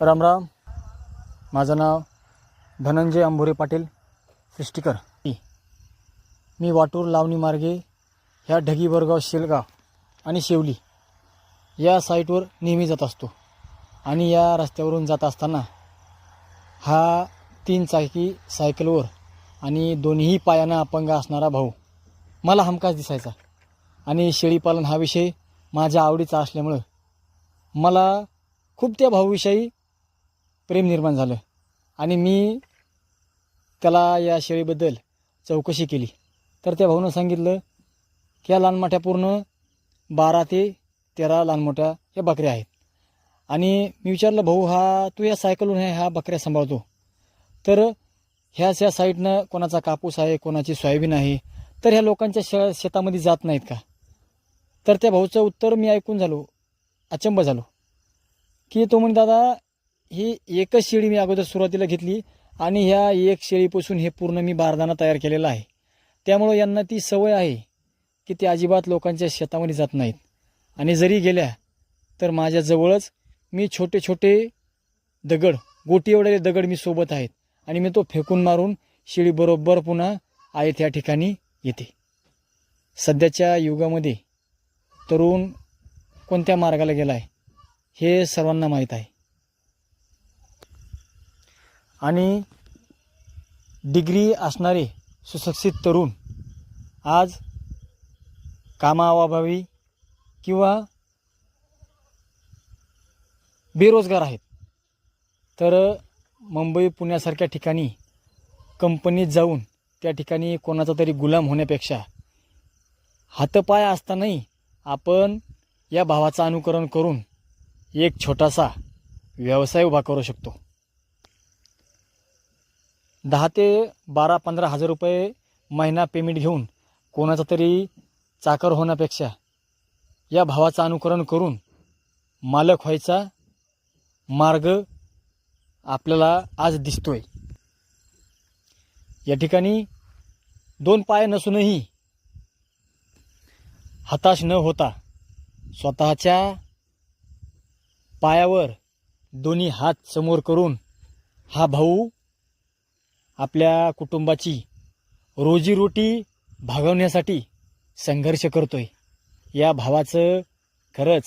राम राम. माझं नाव धनंजय अंभुरे पाटील सृष्टीकर. मी वाटूर लावणी मार्गे ह्या ढगी बोरगाव शेलगाव आणि शेवली या साईटवर नेहमी जात असतो. आणि या रस्त्यावरून जात असताना हा तीन चाकी सायकलवर आणि दोन्ही पायानं अपंग असणारा भाऊ मला हमखास दिसायचा. आणि शेळीपालन हा विषय माझ्या आवडीचा असल्यामुळं मला खूप त्या भाऊविषयी प्रेम निर्माण झालं. आणि मी त्याला या शेळीबद्दल चौकशी केली. तर त्या भाऊनं सांगितलं की या लहानमोठ्या पूर्ण बारा ते तेरा लहानमोठ्या या बकऱ्या आहेत. आणि मी विचारलं भाऊ हा तू या सायकलून आहे ह्या बकऱ्या सांभाळतो? तर ह्याच या साईडनं कोणाचा कापूस आहे कोणाची सोयाबीन आहे? तर ह्या लोकांच्या श शेतामध्ये जात नाहीत का? तर त्या भाऊचं उत्तर मी ऐकून झालो अचंब झालो. की तो म्हणे दादा ही एकच शेळी मी अगोदर सुरुवातीला घेतली आणि ह्या एक शेळीपासून हे पूर्ण मी बारदाना तयार केलेला आहे. त्यामुळं यांना ती सवय आहे की ते अजिबात लोकांच्या शेतामध्ये जात नाहीत. आणि जरी गेल्या तर माझ्याजवळच मी छोटे छोटे दगड गोटी एवढे दगड मी सोबत आहेत आणि मी तो फेकून मारून शेळी बरोबर पुन्हा आहे त्या ठिकाणी येते. सध्याच्या युगामध्ये तरुण कोणत्या मार्गाला गेला आहे हे सर्वांना माहीत आहे. आणि डिग्री असणारे सुशिक्षित तरुण आज कामाअभावी किंवा बेरोजगार आहेत. तर मुंबई पुण्यासारख्या ठिकाणी कंपनीत जाऊन त्या ठिकाणी कोणाचा तरी गुलाम होण्यापेक्षा हातपाय असतानाही आपण या भावाचं अनुकरण करून एक छोटासा व्यवसाय उभा करू शकतो. दहा ते बारा पंधरा हजार रुपये महिना पेमेंट घेऊन कोणाचा तरी चाकर होण्यापेक्षा या भावाचं अनुकरण करून मालक व्हायचा मार्ग आपल्याला आज दिसतोय. या ठिकाणी दोन पाय नसूनही हताश न होता स्वतःच्या पायावर दोन्ही हात समोर करून हा भाऊ आपल्या कुटुंबाची रोजीरोटी भागवण्यासाठी संघर्ष करतोय. या भावाचं खरंच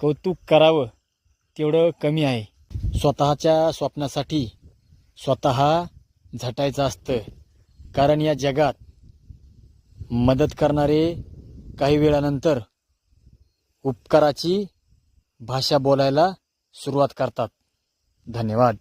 कौतुक करावं तेवढं कमी आहे. स्वतःच्या स्वप्नासाठी स्वतः झटायचं असतं. कारण या जगात मदत करणारे काही वेळानंतर उपकाराची भाषा बोलायला सुरुवात करतात. धन्यवाद.